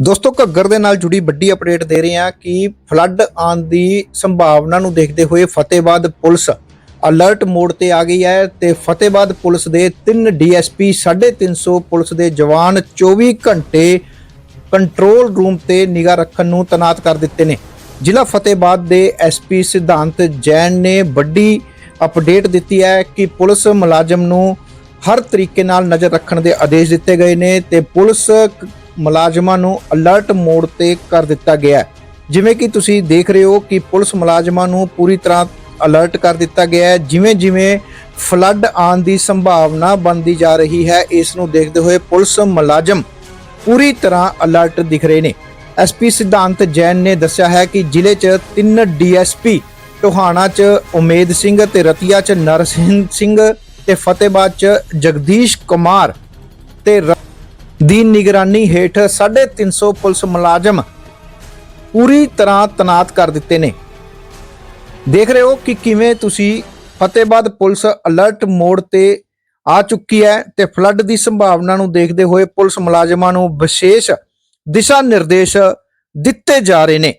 ਦੋਸਤੋ, ਘੱਗਰ ਦੇ ਨਾਲ ਜੁੜੀ ਵੱਡੀ ਅਪਡੇਟ ਦੇ ਰਹੇ ਹਾਂ ਕਿ ਫਲੱਡ ਆਉਣ ਦੀ ਸੰਭਾਵਨਾ ਨੂੰ ਦੇਖਦੇ ਹੋਏ ਫਤਿਹਬਾਦ ਪੁਲਿਸ ਅਲਰਟ ਮੋਡ ਤੇ ਆ ਗਈ ਹੈ ਤੇ ਫਤਿਹਬਾਦ ਪੁਲਿਸ ਦੇ ਤਿੰਨ ਡੀਐਸਪੀ 350 ਪੁਲਿਸ ਦੇ ਜਵਾਨ 24 ਘੰਟੇ ਕੰਟਰੋਲ ਰੂਮ ਤੇ ਨਿਗਾਹ ਰੱਖਣ ਨੂੰ ਤਨਾਤ ਕਰ ਦਿੱਤੇ ਨੇ। ਜ਼ਿਲ੍ਹਾ ਫਤਿਹਬਾਦ ਦੇ ਐਸਪੀ ਸਿਧਾਂਤ ਜੈਨ ਨੇ ਵੱਡੀ ਅਪਡੇਟ ਦਿੱਤੀ ਹੈ ਕਿ ਪੁਲਿਸ ਮੁਲਾਜ਼ਮ ਨੂੰ ਹਰ ਤਰੀਕੇ ਨਾਲ ਨਜ਼ਰ ਰੱਖਣ ਦੇ ਆਦੇਸ਼ ਦਿੱਤੇ ਗਏ ਨੇ ਤੇ ਪੁਲਿਸ ਮੁਲਾਜ਼ਮਾਂ ਨੂੰ ਅਲਰਟ ਮੋਡ ਤੇ ਕਰ ਦਿੱਤਾ ਗਿਆ ਹੈ। ਜਿਵੇਂ ਕਿ ਤੁਸੀਂ ਦੇਖ ਰਹੇ ਹੋ ਕਿ ਪੁਲਿਸ ਮੁਲਾਜ਼ਮਾਂ ਨੂੰ ਪੂਰੀ ਤਰ੍ਹਾਂ ਅਲਰਟ ਕਰ ਦਿੱਤਾ ਗਿਆ ਹੈ। ਜਿਵੇਂ ਜਿਵੇਂ ਫਲੱਡ ਆਉਣ ਦੀ ਸੰਭਾਵਨਾ ਬਣਦੀ ਜਾ ਰਹੀ ਹੈ, ਇਸ ਨੂੰ ਦੇਖਦੇ ਹੋਏ ਪੁਲਿਸ ਮੁਲਾਜ਼ਮ ਪੂਰੀ ਤਰ੍ਹਾਂ ਅਲਰਟ ਦਿਖ ਰਹੇ ਨੇ। ਐਸਪੀ ਸਿਧਾਂਤ ਜੈਨ ਨੇ ਦੱਸਿਆ ਹੈ ਕਿ ਜ਼ਿਲ੍ਹੇ 'ਚ ਤਿੰਨ ਡੀਐਸਪੀ ਟੋਹਾਣਾ 'ਚ ਉਮੇਦ ਸਿੰਘ ਤੇ ਰਤੀਆ 'ਚ ਨਰਸਿੰਘ ਸਿੰਘ ਤੇ ਫਤਿਹਬਾਦ 'ਚ ਜਗਦੀਸ਼ ਕੁਮਾਰ ਤੇ ਰ- ਦੀ ਨਿਗਰਾਨੀ ਹੇਠ 350 ਪੁਲਿਸ ਮੁਲਾਜ਼ਮ ਪੂਰੀ ਤਰ੍ਹਾਂ ਤਨਾਤ ਕਰ ਦਿੱਤੇ ਨੇ। ਦੇਖ ਰਹੇ ਹੋ ਕਿ ਕਿਵੇਂ ਤੁਸੀਂ ਫਤਿਹਬਾਦ ਪੁਲਿਸ ਅਲਰਟ ਮੋਡ ਤੇ ਆ ਚੁੱਕੀ ਹੈ ਤੇ ਫਲੱਡ ਦੀ ਸੰਭਾਵਨਾ ਨੂੰ ਦੇਖਦੇ ਹੋਏ ਪੁਲਿਸ ਮੁਲਾਜ਼ਮਾਂ ਨੂੰ ਵਿਸ਼ੇਸ਼ ਦਿਸ਼ਾ ਨਿਰਦੇਸ਼ ਦਿੱਤੇ ਜਾ ਰਹੇ ਨੇ।